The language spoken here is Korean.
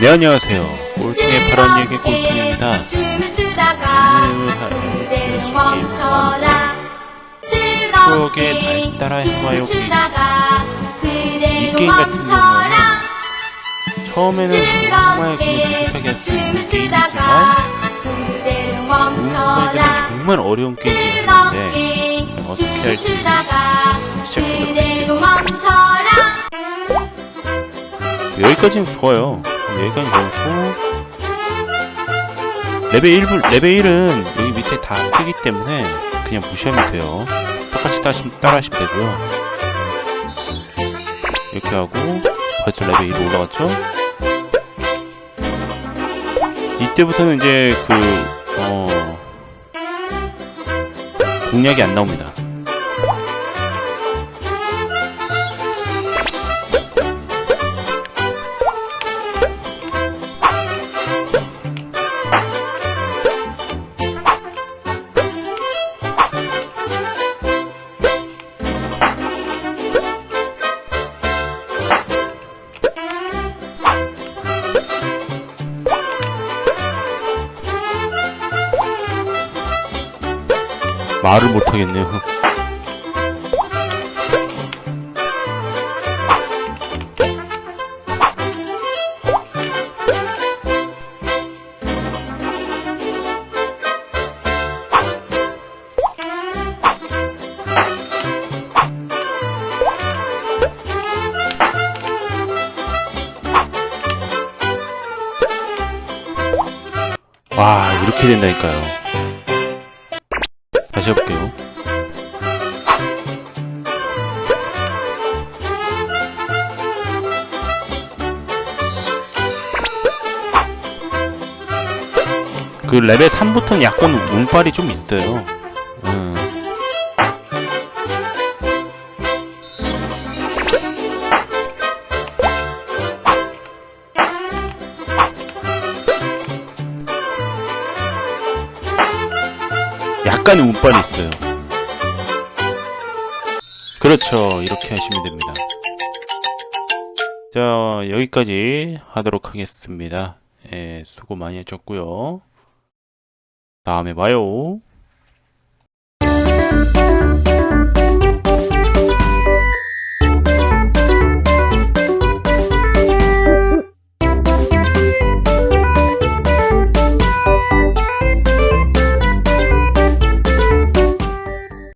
네 안녕하세요. 꼴통의 파란 얘기 꼴통입니다. 오늘 할 게임은 추억의 날 따라 해봐요 게임 이 게임 같은 경우에는 처음에는 정말 그냥 느긋하게 할 수 있는 게임이지만 중후반에는 정말 어려운 게임 중에 하나인데 어떻게 할지 시작해보도록 할게요. 여기까지는 좋아요 여기까지는 좋고. 레벨 1분, 레벨 1은 여기 밑에 다 뜨기 때문에 그냥 무시하면 돼요. 똑같이 따라하시면, 따라 하시면 되고요. 이렇게 하고 벌써 레벨 1로 올라갔죠? 이때부터는 이제 그 어... 공략이 안 나옵니다 말을 못하겠네요 와 이렇게 된다니까요 다시 해볼게요 그 레벨 3부터는 약간 운빨이 좀 있어요 음. 약간의 운빨이 있어요. 그렇죠. 이렇게 하시면 됩니다. 자, 여기까지 하도록 하겠습니다. 예, 수고 많이 하셨고요. 다음에 봐요.